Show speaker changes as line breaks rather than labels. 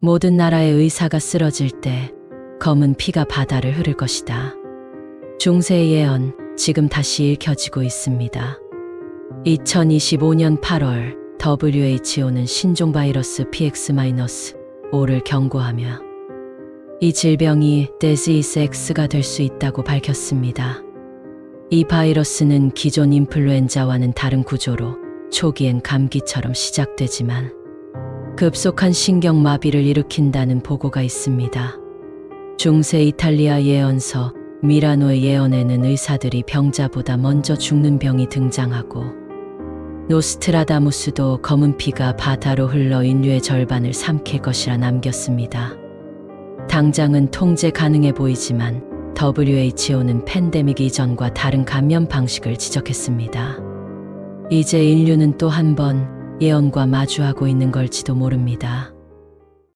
모든 나라의 의사가 쓰러질 때 검은 피가 바다를 흐를 것이다. 중세의 예언 지금 다시 읽혀지고 있습니다. 2025년 8월 WHO는 신종 바이러스 PX-5를 경고하며 이 질병이 Disease X가 될 수 있다고 밝혔습니다. 이 바이러스는 기존 인플루엔자와는 다른 구조로 초기엔 감기처럼 시작되지만 급속한 신경마비를 일으킨다는 보고가 있습니다. 중세 이탈리아 예언서 미라노의 예언에는 의사들이 병자보다 먼저 죽는 병이 등장하고 노스트라다무스도 검은 피가 바다로 흘러 인류의 절반을 삼킬 것이라 남겼습니다. 당장은 통제 가능해 보이지만 WHO는 팬데믹 이전과 다른 감염 방식을 지적했습니다. 이제 인류는 또 한 번 예언과 마주하고 있는 걸지도 모릅니다.